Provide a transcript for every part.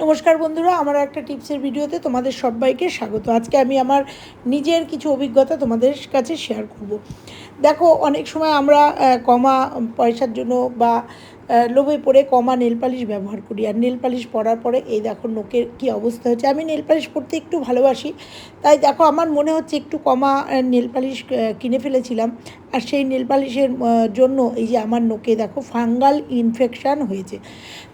নমস্কার বন্ধুরা, আমার একটা টিপসের ভিডিওতে তোমাদের সবাইকে স্বাগত। আজকে আমি আমার নিজের কিছু অভিজ্ঞতা তোমাদের কাছে শেয়ার করব। দেখো, অনেক সময় আমরা কমা পয়সার জন্য বা লোভে পড়ে কমা নেল পালিশ ব্যবহার করি। আর নেল পালিশ পরার পরে এই দেখো নোকের কী অবস্থা হচ্ছে। আমি নেল পালিশ পরতে একটু ভালোবাসি। তাই দেখো আমার মনে হচ্ছে একটু কমা নেল পালিশ কিনে ফেলেছিলাম। আর সেই নেল পালিশের জন্য এই যে আমার নোকে দেখো ফাঙ্গাল ইনফেকশান হয়েছে।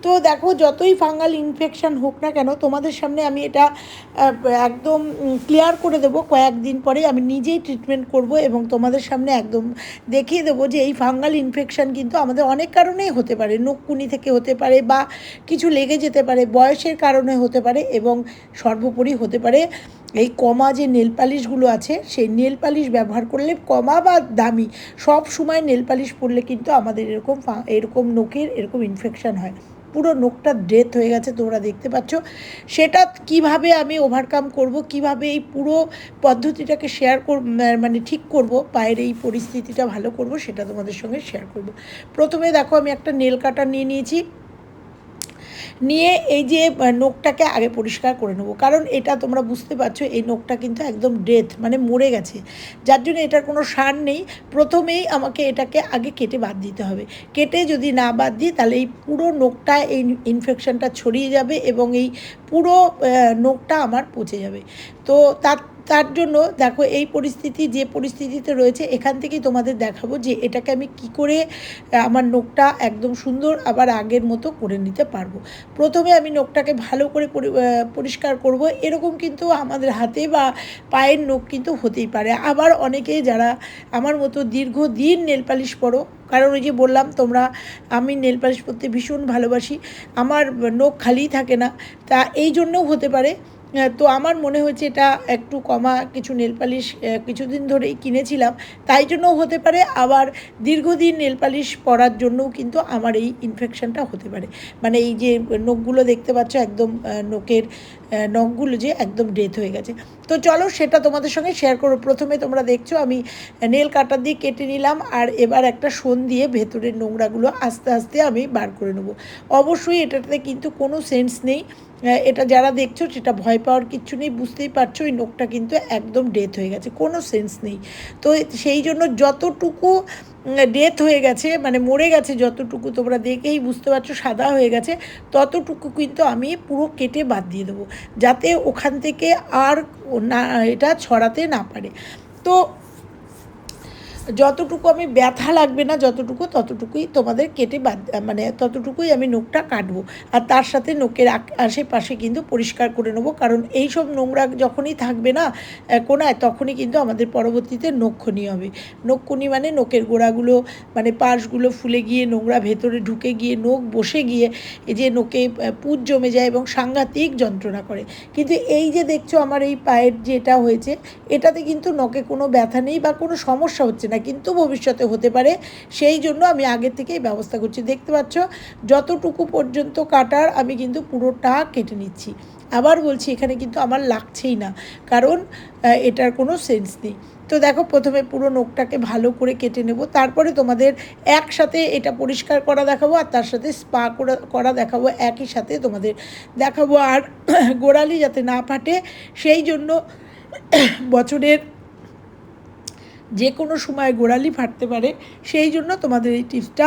তো দেখো যতই ফাঙ্গাল ইনফেকশান হোক না কেন, তোমাদের সামনে আমি এটা একদম ক্লিয়ার করে দেবো। কয়েকদিন পরে আমি নিজেই ট্রিটমেন্ট করব এবং তোমাদের সামনে একদম দেখিয়ে দেবো যে এই ফাঙ্গাল ইনফেকশান কিন্তু আমাদের অনেক কারণেই হতে পারে, নকুনি থেকে হতে পারে বা কিছু লেগে যেতে পারে, বয়সের কারণে হতে পারে এবং সর্বোপরি হতে পারে। এই কমা যে নেল পালিশগুলো আছে, সেই নেল পালিশ ব্যবহার করলে কমা বা দামি সব সময় নেল পালিশ পরলে কিন্তু আমাদের এরকম এরকম নখের এরকম ইনফেকশান হয়। পুরো নখটা ডেথ হয়ে গেছে তোমরা দেখতে পাচ্ছ। সেটা কীভাবে আমি ওভারকাম করব, কীভাবে এই পুরো পদ্ধতিটাকে শেয়ার কর মানে ঠিক করব পায়ের এই পরিস্থিতিটা ভালো করব, সেটা তোমাদের সঙ্গে শেয়ার করব। প্রথমে দেখো আমি একটা নেল কাটার নিয়ে নিয়েছি। নিয়ে এই যে নখটাকে আগে পরিষ্কার করে নেব। কারণ এটা তোমরা বুঝতে পারছ, এই নখটা কিন্তু একদম ডেথ মানে মরে গেছে। যার জন্য এটার কোনো সার নেই। প্রথমেই আমাকে এটাকে আগে কেটে বাদ দিতে হবে। কেটে যদি না বাদ দিই, তাহলে এই পুরো নখটা, এই ইনফেকশনটা ছড়িয়ে যাবে এবং এই পুরো নখটা আমার পচে যাবে। তো তার তার জন্য দেখো এই পরিস্থিতি, যে পরিস্থিতিতে রয়েছে, এখান থেকেই তোমাদের দেখাবো যে এটাকে আমি কি করে আমার নখটা একদম সুন্দর আবার আগের মতো করে নিতে পারব। প্রথমে আমি নখটাকে ভালো করে পরিষ্কার করব। এরকম কিন্তু আমাদের হাতে বা পায়ের নখ কিন্তু হতেই পারে। আবার অনেকে যারা আমার মতো দীর্ঘদিন নেল পালিশ পরো, কারণ ওই যে বললাম তোমরা, আমি নেল পালিশ পরতে ভীষণ ভালোবাসি। আমার নখ খালিই থাকে না। তা এই জন্যও হতে পারে। তো আমার মনে হয়েছে এটা একটু কমা, কিছু নেল পালিশ কিছুদিন ধরেই কিনেছিলাম। তাই জন্যও হতে পারে, আবার দীর্ঘদিন নেল পালিশ পরার জন্যও কিন্তু আমার এই ইনফেকশানটা হতে পারে। মানে এই যে নখগুলো দেখতে পাচ্ছ, একদম নখের নখগুলো যে একদম ডেথ হয়ে গেছে। তো চলো সেটা তোমাদের সঙ্গে শেয়ার করো। প্রথমে তোমরা দেখছ, আমি নেল কাটার দিয়ে কেটে নিলাম আর এবার একটা শোন দিয়ে ভেতরের নোংরাগুলো আস্তে আস্তে আমি বার করে নেব। অবশ্যই এটাতে কিন্তু কোনো সেন্স নেই। এটা যারা দেখছ, সেটা ভয় পাওয়ার কিচ্ছু নেই, বুঝতেই পারছ ওই নোখটা কিন্তু একদম ডেথ হয়ে গেছে, কোনো সেন্স নেই। তো সেই জন্য যতটুকু ডেথ হয়ে গেছে মানে মরে গেছে যতটুকু তোমরা দেখেই বুঝতে পারছ, সাদা হয়ে গেছে, ততটুকু কিন্তু আমি পুরো কেটে বাদ দিয়ে দেবো, যাতে ওখান থেকে আর না, এটা ছড়াতে না পারে। তো যতটুকু আমি ব্যথা লাগবে না যতটুকু, ততটুকুই তোমাদের কেটে বাদ মানে ততটুকুই আমি নখটা কাটবো। আর তার সাথে নখের আশেপাশে কিন্তু পরিষ্কার করে নেব। কারণ এই সব নোংরা যখনই থাকবে না কোনায়, তখনই কিন্তু আমাদের পরবর্তীতে নক্ষণি হবে। নক্ষণি মানে নখের গোড়াগুলো মানে পাশগুলো ফুলে গিয়ে, নোংরা ভেতরে ঢুকে গিয়ে, নখ বসে গিয়ে, এই যে নোকে পুজ জমে যায় এবং সাংঘাতিক যন্ত্রণা করে। কিন্তু এই যে দেখছ আমার এই পায়ের যেটা হয়েছে, এটাতে কিন্তু নখে কোনো ব্যথা নেই বা কোনো সমস্যা হচ্ছে না। কিন্তু ভবিষ্যতে হতে পারে। সেই জন্য আমি আগের থেকেই ব্যবস্থা করছি। দেখতে পাচ্ছ, যতটুকু পর্যন্ত কাটার আমি কিন্তু পুরোটা কেটে নিচ্ছি। আবার বলছি, এখানে কিন্তু আমার লাগছেই না, কারণ এটার কোনো সেন্স নেই। তো দেখো, প্রথমে পুরো নখটাকে ভালো করে কেটে নেব, তারপরে তোমাদের একসাথে এটা পরিষ্কার করা দেখাবো, আর তার সাথে স্পা করা করা দেখাবো, একই সাথে তোমাদের দেখাবো। আর গোড়ালি যাতে না ফাটে, সেই জন্য বছরের যে কোনো সময় গোড়ালি ফাটতে পারে, সেই জন্য তোমাদের এই টিপসটা,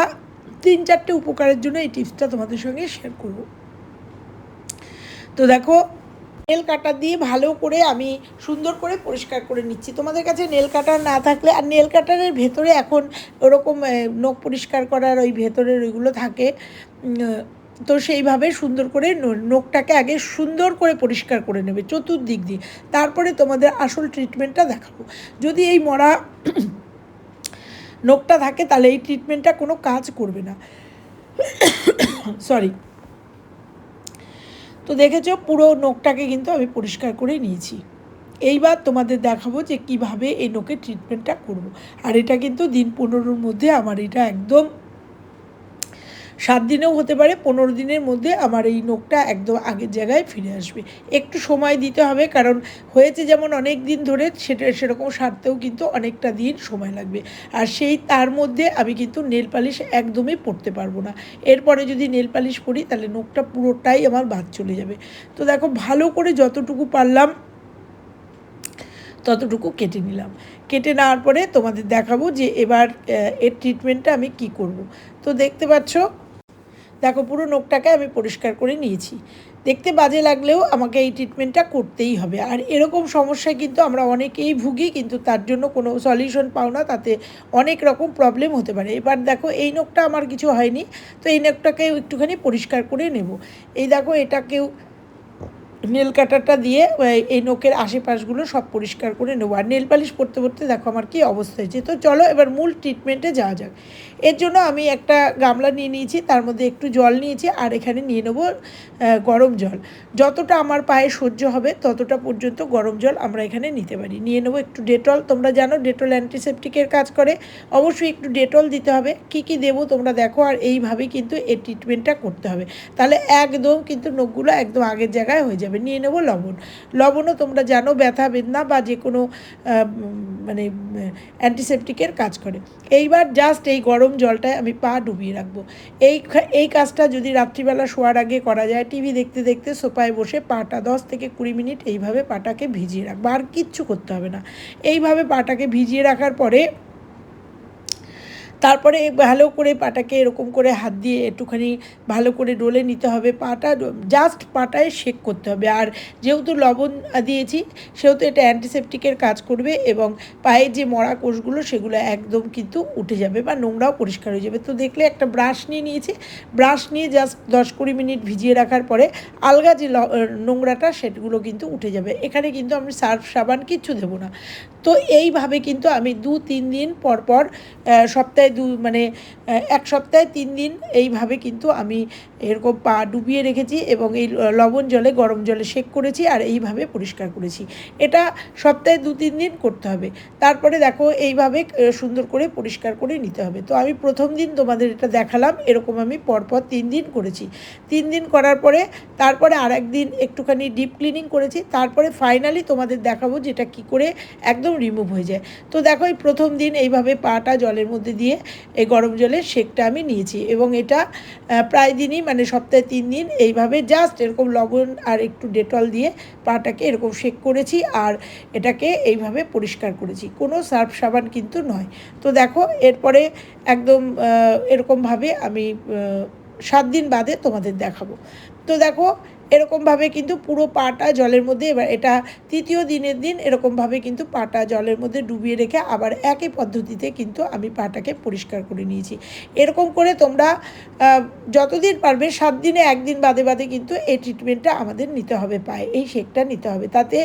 তিন চারটে উপকারের জন্য এই টিপসটা তোমাদের সঙ্গে শেয়ার করব। তো দেখো, নেল কাটার দিয়ে ভালো করে আমি সুন্দর করে পরিষ্কার করে নিচ্ছি। তোমাদের কাছে নেল কাটার না থাকলে, আর নেল কাটারের ভেতরে এখন ওরকম নখ পরিষ্কার করার ওই ভেতরের ওইগুলো থাকে তো সেইভাবে সুন্দর করে নখটাকে আগে সুন্দর করে পরিষ্কার করে নেবে চতুর্দিক দিয়ে। তারপরে তোমাদের আসল ট্রিটমেন্টটা দেখাবো। যদি এই মরা নোখটা থাকে তাহলে এই ট্রিটমেন্টটা কোনো কাজ করবে না। সরি তো দেখেছ পুরো নখটাকে কিন্তু আমি পরিষ্কার করে নিয়েছি। এইবার তোমাদের দেখাবো যে কীভাবে এই নখের ট্রিটমেন্টটা করব। আর এটা কিন্তু দিন পনেরোর মধ্যে আমার এটা একদম সাত দিনেও হতে পারে, পনেরো দিনের মধ্যে আমার এই নখটা একদম আগের জায়গায় ফিরে আসবে। একটু সময় দিতে হবে কারণ হয়েছে যেমন অনেক দিন ধরে সেটা, সেরকম সারতেও কিন্তু অনেকটা দিন সময় লাগবে। আর সেই, তার মধ্যে আমি কিন্তু নেল পালিশ একদমই পরতে পারব না। এরপরে যদি নেল পালিশ পরি তাহলে নখটা পুরোটাই আমার বাদ চলে যাবে। তো দেখো, ভালো করে যতটুকু পারলাম ততটুকু কেটে নিলাম। কেটে নেওয়ার পরে তোমাদের দেখাবো যে এবার এর ট্রিটমেন্টটা আমি কি করব। তো দেখতে পাচ্ছ দেখো, পুরো নোখটাকে আমি পরিষ্কার করে নিয়েছি। দেখতে বাজে লাগলেও আমাকে এই ট্রিটমেন্টটা করতেই হবে। আর এরকম সমস্যায় কিন্তু আমরা অনেকেই ভুগি, কিন্তু তার জন্য কোনো সলিউশন পাও না। তাতে অনেক রকম প্রবলেম হতে পারে। এবার দেখো, এই নোখটা আমার কিছু হয়নি, তো এই নখটাকে একটুখানি পরিষ্কার করে নেব। এই দেখো, এটাকেও নেল কাটারটা দিয়ে এই নখের আশেপাশগুলো সব পরিষ্কার করে নেব। আর নেল পালিশ পরতে পরতে দেখো আমার কী অবস্থা হয়েছে। তো চলো এবার মূল ট্রিটমেন্টে যাওয়া যাক। এর জন্য আমি একটা গামলা নিয়ে নিয়েছি, তার মধ্যে একটু জল নিয়েছি আর এখানে নিয়ে নেব গরম জল। যতটা আমার পায়ে সহ্য হবে ততটা পর্যন্ত গরম জল আমরা এখানে নিতে পারি। নিয়ে নেব একটু ডেটল, তোমরা জানো ডেটল অ্যান্টিসেপটিকের কাজ করে। অবশ্যই একটু ডেটল দিতে হবে। কি কি দেবো তোমরা দেখো আর এইভাবেই কিন্তু এই ট্রিটমেন্টটা করতে হবে। তাহলে একদম কিন্তু নখগুলো একদম আগের জায়গায় হয়ে যাবে। নিয়ে নেব লবণ। লবণও তোমরা জানো ব্যথা, বেদনা বা যে কোনো মানে অ্যান্টিসেপটিকের কাজ করে। এইবার জাস্ট এই গরম জলটায় আমি পা ডুবিয়ে রাখব। এই এই কাজটা যদি রাত্রিবেলা শোয়ার আগে করা যায়, টিভি দেখতে দেখতে সোফায় বসে পাটা দশ থেকে কুড়ি মিনিট এইভাবে পাটাকে ভিজিয়ে রাখব। আর কিচ্ছু করতে হবে না। এইভাবে পাটাকে ভিজিয়ে রাখার পরে তারপরে ভালো করে পাটাকে এরকম করে হাত দিয়ে একটুখানি ভালো করে ডলে নিতে হবে, পাটা জাস্ট পাটায় শেক করতে হবে। আর যেহেতু লবণ দিয়েছি, সেহেতু এটা অ্যান্টিসেপটিকের কাজ করবে এবং পায়ের যে মরা কোষগুলো, সেগুলো একদম কিন্তু উঠে যাবে বা নোংরাও পরিষ্কার হয়ে যাবে। তো দেখলে একটা ব্রাশ নিয়ে নিয়েছি। ব্রাশ নিয়ে জাস্ট দশ কুড়ি মিনিট ভিজিয়ে রাখার পরে আলগা যে নোংরাটা, সেগুলো কিন্তু উঠে যাবে। এখানে কিন্তু আমি সার্ফ সাবান কিচ্ছু দেবো না। তো এইভাবে কিন্তু আমি দু, তিন দিন পর পর সপ্তাহে দু মানে এক সপ্তাহে তিন দিন এইভাবে কিন্তু আমি এরকম পা ডুবিয়ে রেখেছি এবং এই লবণ জলে, গরম জলে শেক করেছি আর এইভাবে পরিষ্কার করেছি। এটা সপ্তাহে দু, তিন দিন করতে হবে। তারপরে দেখো এইভাবে সুন্দর করে পরিষ্কার করে নিতে হবে। তো আমি প্রথম দিন তোমাদের এটা দেখালাম, এরকম আমি পরপর তিন দিন করেছি। তিন দিন করার পরে, তারপরে আর একদিন একটুখানি ডিপ ক্লিনিং করেছি। তারপরে ফাইনালি তোমাদের দেখাবো যেটা কি করে একদম রিমুভ হয়ে যায়। তো দেখো এই প্রথম দিন এইভাবে পাটা জলের মধ্যে দিয়ে এই গরম জলের শেকটা আমি নিয়েছি এবং এটা প্রায় দিনই মানে সপ্তাহে তিন দিন এইভাবে জাস্ট এরকম লবণ আর একটু ডেটল দিয়ে পাটাকে এরকম শেক করেছি আর এটাকে এইভাবে পরিষ্কার করেছি। কোনো সার্ফ সাবান কিন্তু নয়। তো দেখো এরপরে একদম এরকমভাবে আমি সাত দিন বাদে তোমাদের দেখাবো। তো দেখো এরকমভাবে কিন্তু পুরো পাটা জলের মধ্যে এবার এটা তৃতীয় দিনের দিন এরকমভাবে কিন্তু পাটা জলের মধ্যে ডুবিয়ে রেখে আবার একই পদ্ধতিতে কিন্তু আমি পাটাকে পরিষ্কার করে নিয়েছি। এরকম করে তোমরা যতদিন পারবে সাত দিনে একদিন বাদে বাদে কিন্তু এই ট্রিটমেন্টটা আমাদের নিতে হবে পায়ে, এই শেকটা নিতে হবে। তাতে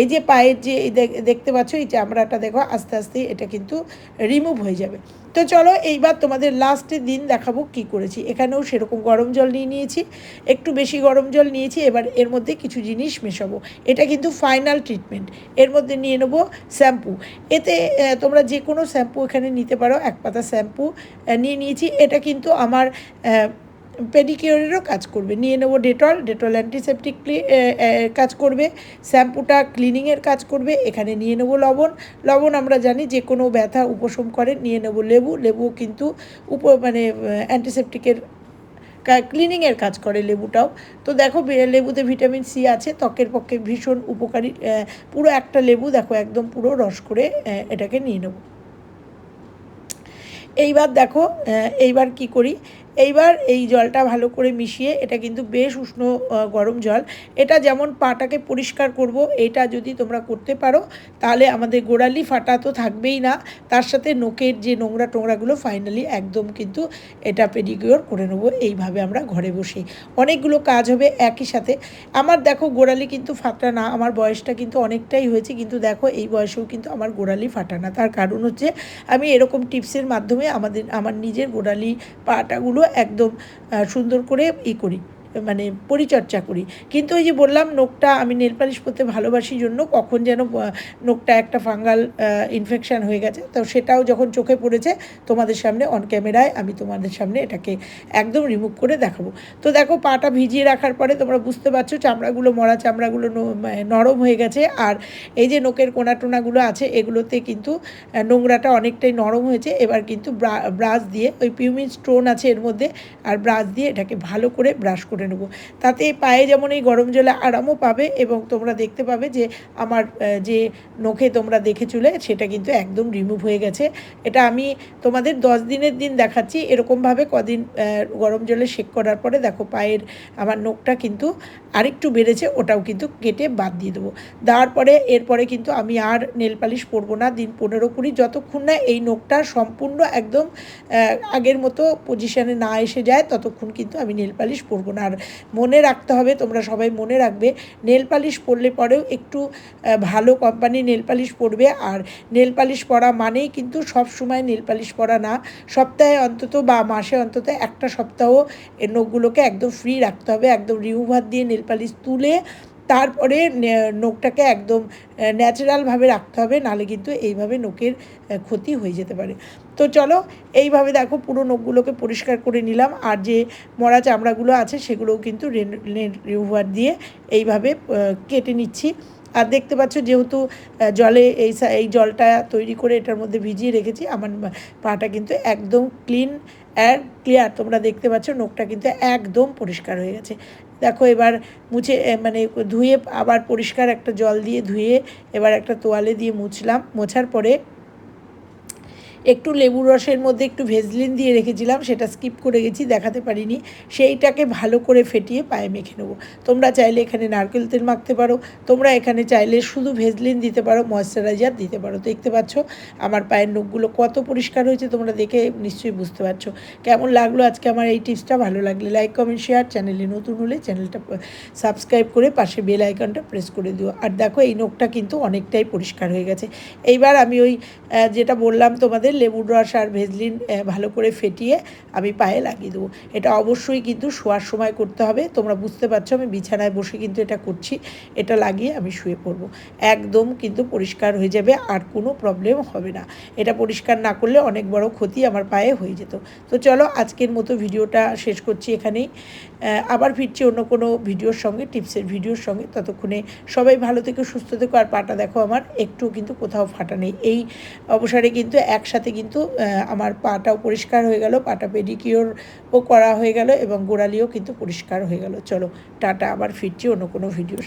এই যে পায়ের যে দেখতে পাচ্ছ এই চামড়াটা দেখো আস্তে আস্তে এটা কিন্তু রিমুভ হয়ে যাবে। তো চলো এইবার তোমাদের লাস্টের দিন দেখাবো কি করেছি। এখানেও সেরকম গরম জল নিয়ে নিয়েছি, একটু বেশি গরম জল নিয়েছি, এবার এর মধ্যে কিছু জিনিস মেশাবো। এটা কিন্তু ফাইনাল ট্রিটমেন্ট এর মধ্যে নিয়ে নেব শ্যাম্পু এতে তোমরা যে কোনো শ্যাম্পু এখানে নিতে পারো, এক পাতা শ্যাম্পু নিয়ে নিয়েছি। এটা কিন্তু আমার পেডিকিওরেরও কাজ করবে। নিয়ে নেব ডেটল ডেটল অ্যান্টিসেপটিক কাজ করবে। শ্যাম্পুটা ক্লিনিংয়ের কাজ করবে। এখানে নিয়ে নেব লবণ। লবণ আমরা জানি যে কোনো ব্যথা উপশম করে, নিয়ে নেব লেবু। লেবু কিন্তু উপ মানে অ্যান্টিসেপটিকের ক্লিনিংয়ের কাজ করে লেবুটাও। তো দেখো লেবুতে ভিটামিন সি আছে, ত্বকের পক্ষে ভীষণ উপকারী। পুরো একটা লেবু, দেখো, একদম পুরো রস করে এটাকে নিয়ে নেব। এইবার দেখো এইবার কি করি? এইবার এই জলটা ভালো করে মিশিয়ে, এটা কিন্তু বেশ উষ্ণ গরম জল। এটা যেমন পাটাকে পরিষ্কার করব, এটা যদি তোমরা করতে পারো, তাহলে আমাদের গোড়ালি ফাটা তো থাকবেই না। তার সাথে নোকের যে নোংরা টোংরাগুলো ফাইনালি একদম কিন্তু এটা পেডিকিওর করে নেব, এইভাবে আমরা ঘরে বসে। অনেকগুলো কাজ হবে একই সাথে। আমার দেখো, গোড়ালি কিন্তু ফাটা না, আমার বয়সটা কিন্তু অনেকটাই হয়েছে, কিন্তু দেখো, এই বয়সেও কিন্তু আমার গোড়ালি ফাটা না। তার কারণ হচ্ছে, আমি এরকম টিপসের মাধ্যমে আমাদের, আমার নিজের গোড়ালি পাটাগুলো একদম সুন্দর করে ই করি। মানে পরিচর্যা করি। কিন্তু ওই যে বললাম নোকটা আমি নেল পালিশ করতে ভালোবাসি জন্য, কখন যেন নোকটা একটা ফাঙ্গাল ইনফেকশান হয়ে গেছে। তো সেটাও যখন চোখে পড়েছে, তোমাদের সামনে অন ক্যামেরায় আমি তোমাদের সামনে এটাকে একদম রিমুভ করে দেখাবো। তো দেখো, পাটা ভিজিয়ে রাখার পরে তোমরা বুঝতে পারছ, চামড়াগুলো, মরা চামড়াগুলো মানে নরম হয়ে গেছে। আর এই যে নোকের কোনা টোনাগুলো আছে, এগুলোতে কিন্তু নোংরাটা অনেকটাই নরম হয়েছে। এবার কিন্তু ব্রা- ব্রাশ দিয়ে, ওই পিউমিন স্টোন আছে এর মধ্যে, আর ব্রাশ দিয়ে এটাকে ভালো করে ব্রাশ করে নেব। তাতে পায়ে যেমন এই গরম জলে আরামও পাবে এবং তোমরা দেখতে পাবে যে আমার যে নখে তোমরা দেখে চলে সেটা কিন্তু একদম রিমুভ হয়ে গেছে। এটা আমি তোমাদের দশ দিনের দিন দেখাচ্ছি। এরকমভাবে কদিন গরম জলে শেক করার পরে দেখো পায়ের আমার নখটা কিন্তু আরেকটু বেড়েছে, ওটাও কিন্তু কেটে বাদ দিয়ে দেবো। দেওয়ার পরে, এরপরে কিন্তু আমি আর নেল পালিশ পরবো না। দিন পনেরো কুড়ি যতক্ষণ না এই নখটা সম্পূর্ণ একদম আগের মতো পজিশানে না এসে যায়, ততক্ষণ কিন্তু আমি নেল পালিশ পরবো না। আর মনে রাখতে হবে, তোমরা সবাই মনে রাখবে, নেল পালিশ পরলে পরেও একটু ভালো কোম্পানি নেল পালিশ পরবে। আর নেল পালিশ পরা মানেই কিন্তু সব সময় নেল পালিশ পরা না। সপ্তাহে অন্তত বা মাসে অন্তত একটা সপ্তাহ নখগুলোকে একদম ফ্রি রাখতে হবে, একদম রিমুভার দিয়ে নেল পালিশ তুলে তারপরে নখটাকে একদম ন্যাচারালভাবে রাখতে হবে নাহলে কিন্তু এইভাবে নখের ক্ষতি হয়ে যেতে পারে। তো চলো, এইভাবে দেখো পুরো নখগুলোকে পরিষ্কার করে নিলাম। আর যে মরা চামড়াগুলো আছে, সেগুলোও কিন্তু রিমুভার দিয়ে এইভাবে কেটে নিচ্ছি। আর দেখতে পাচ্ছ যেহেতু জলে এই এই জলটা তৈরি করে এটার মধ্যে ভিজিয়ে রেখেছি, আমার পাটা কিন্তু একদম ক্লিন অ্যান্ড ক্লিয়ার তোমরা দেখতে পাচ্ছ নখটা কিন্তু একদম পরিষ্কার হয়ে গেছে। দেখো এবার মুছে মানে ধুয়ে আবার পরিষ্কার একটা জল দিয়ে ধুয়ে এবার একটা তোয়ালে দিয়ে মুছলাম, মোছার পরে একটু লেবু রসের মধ্যে একটু ভেজলিন দিয়ে রেখেছিলাম, সেটা স্কিপ করে গেছি, দেখাতে পারিনি। সেইটাকে ভালো করে ফেটিয়ে পায়ে মেখে নেব। তোমরা চাইলে এখানে নারকেল তেল মাখতে পারো, তোমরা এখানে চাইলে শুধু ভেজলিন দিতে পারো ময়শ্চারাইজার দিতে পারো। দেখতে পাচ্ছ আমার পায়ের নখগুলো কত পরিষ্কার হয়েছে, তোমরা দেখে নিশ্চয়ই বুঝতে পারছ। কেমন লাগল আজকে আমার এই টিপসটা? ভালো লাগলে লাইক কমেন্ট শেয়ার চ্যানেলে নতুন হলে চ্যানেলটা সাবস্ক্রাইব করে পাশে বেল আইকনটা প্রেস করে দিও। আর দেখো এই নখটা কিন্তু অনেকটাই পরিষ্কার হয়ে গেছে। এইবার আমি ওই যেটা বললাম তোমাদের লেবুর রস আর ভেজলিন ভালো করে ফেটিয়ে আমি পায়ে লাগিয়ে দেবো। এটা অবশ্যই কিন্তু শোয়ার সময় করতে হবে। তোমরা বুঝতে পারছ, আমি বিছানায় বসে কিন্তু এটা করছি। এটা লাগিয়ে আমি শুয়ে পড়ব। একদম কিন্তু পরিষ্কার হয়ে যাবে, আর কোনো প্রবলেম হবে না। এটা পরিষ্কার না করলে অনেক বড় ক্ষতি আমার পায়ে হয়ে যেত। তো চলো, আজকের মতো ভিডিওটা শেষ করছি এখানেই। আবার ফিরছি অন্য কোনো ভিডিওর সঙ্গে, টিপসের ভিডিওর সঙ্গে। ততক্ষণে সবাই ভালো থেকে, সুস্থ থেকো। আর পাটা দেখো আমার একটু কিন্তু কোথাও ফাটা নেই। এই অবসরে কিন্তু একসাথে কিন্তু আমার পাটাও পরিষ্কার হয়ে গেল, পাটা পেডিকিওরও করা হয়ে গেল এবং গোড়ালিও কিন্তু পরিষ্কার হয়ে গেল। চলো, টাটা, আবার ফিরছি অন্য কোনো ভিডিও